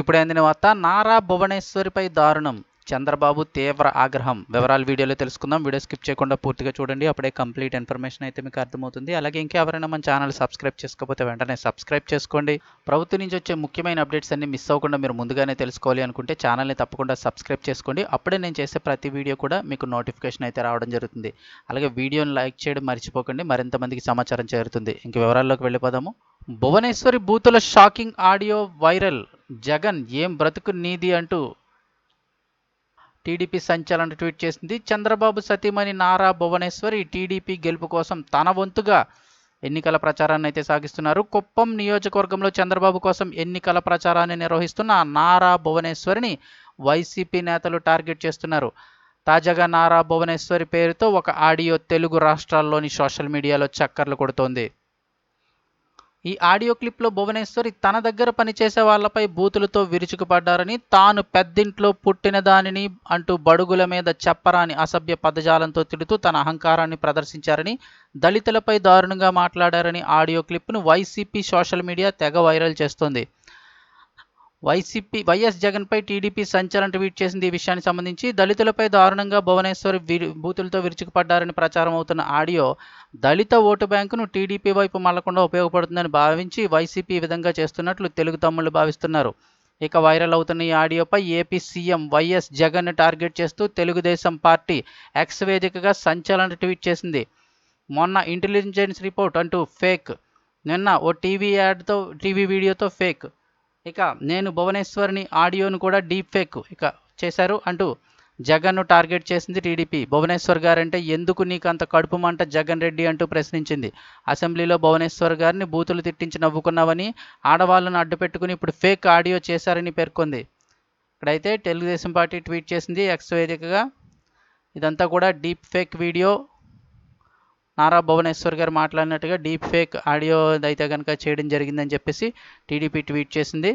ఇప్పుడు అందిన వార్త నారా భువనేశ్వరిపై దారుణం. చంద్రబాబు తీవ్ర ఆగ్రహం. వివరాలు వీడియోలో తెలుసుకుందాం. వీడియో స్కిప్ చేయకుండా పూర్తిగా చూడండి. అప్పుడే కంప్లీట్ ఇన్ఫర్మేషన్ అయితే మీకు అర్థమవుతుంది. అలాగే ఇంకెవరైనా మన ఛానల్ సబ్స్క్రైబ్ చేసుకోకపోతే వెంటనే సబ్స్క్రైబ్ చేసుకోండి. ప్రభుత్వం నుంచి వచ్చే ముఖ్యమైన అప్డేట్స్ అన్ని మిస్ అవ్వకుండా మీరు ముందుగానే తెలుసుకోవాలి అనుకుంటే ఛానల్ని తప్పకుండా సబ్స్క్రైబ్ చేసుకోండి. అప్పుడే నేను చేసే ప్రతి వీడియో కూడా మీకు నోటిఫికేషన్ అయితే రావడం జరుగుతుంది. అలాగే వీడియోని లైక్ చేయడం మర్చిపోకండి. మరింత మందికి సమాచారం చేరుతుంది. ఇంక వివరాల్లోకి వెళ్ళిపోదాము. భువనేశ్వరి బూతుల షాకింగ్ ఆడియో వైరల్. జగన్ ఏం బ్రతుకు నీది అంటూ టీడీపీ సంచలన ట్వీట్ చేసింది. చంద్రబాబు సతీమణి నారా భువనేశ్వరి టీడీపీ గెలుపు కోసం తన వంతుగా ఎన్నికల ప్రచారాన్ని అయితే సాగిస్తున్నారు. కుప్పం నియోజకవర్గంలో చంద్రబాబు కోసం ఎన్నికల ప్రచారాన్ని నిర్వహిస్తున్న నారా భువనేశ్వరిని వైసీపీ నేతలు టార్గెట్ చేస్తున్నారు. తాజాగా నారా భువనేశ్వరి పేరుతో ఒక ఆడియో తెలుగు రాష్ట్రాల్లోని సోషల్ మీడియాలో చక్కర్లు కొడుతోంది. ఈ ఆడియో క్లిప్లో భువనేశ్వరి తన దగ్గర పనిచేసే వాళ్ళపై బూతులతో విరుచుకుపడ్డారని తాను పెద్దింట్లో పుట్టిన దానిని అంటూ బడుగుల మీద చెప్పరాని అసభ్య పదజాలంతో తిడుతూ తన అహంకారాన్ని ప్రదర్శించారని దళితులపై దారుణంగా మాట్లాడారని ఆడియో క్లిప్ను వైసీపీ సోషల్ మీడియా తెగ వైరల్ చేస్తోంది. వైసీపీ వైఎస్ జగన్పై టీడీపీ సంచలన ట్వీట్ చేసింది ఈ విషయానికి సంబంధించి దళితులపై దారుణంగా భువనేశ్వరి విరి బూతులతో విరుచుకుపడ్డారని ప్రచారం అవుతున్న ఆడియో దళిత ఓటు బ్యాంకును టీడీపీ వైపు మళ్ళకుండా ఉపయోగపడుతుందని భావించి వైసీపీ ఈ విధంగా చేస్తున్నట్లు తెలుగు తమ్ముళ్ళు భావిస్తున్నారు. ఇక వైరల్ అవుతున్న ఈ ఆడియోపై AP CM YS Jagan target చేస్తూ తెలుగుదేశం పార్టీ ఎక్స్ వేదికగా సంచలన ట్వీట్ చేసింది. మొన్న ఇంటెలిజెన్స్ రిపోర్ట్ అంటూ ఫేక్. నిన్న ఓ టీవీ యాడ్తో టీవీ వీడియోతో ఫేక్. ఇక నేను భువనేశ్వర్ని ఆడియోను కూడా డీప్ ఫేక్ ఇక చేశారు అంటూ జగన్ను టార్గెట్ చేసింది టీడీపీ. భువనేశ్వర్ గారంటే ఎందుకు నీకు అంత కడుపు మంట జగన్ రెడ్డి అంటూ ప్రశ్నించింది. అసెంబ్లీలో భువనేశ్వర్ గారిని బూతులు తిట్టించి నవ్వుకున్నావని ఆడవాళ్ళను అడ్డుపెట్టుకుని ఇప్పుడు ఫేక్ ఆడియో చేశారని పేర్కొంది. ఇక్కడైతే తెలుగుదేశం పార్టీ ట్వీట్ చేసింది ఎక్స్ వేదికగా. ఇదంతా కూడా deep fake video. Nara Bhuvaneshwar గారు మాట్లాడినట్టుగా డీప్ ఫేక్ ఆడియో అయితే కనుక చేయడం జరిగిందని చెప్పేసి టీడీపీ ట్వీట్ చేసింది.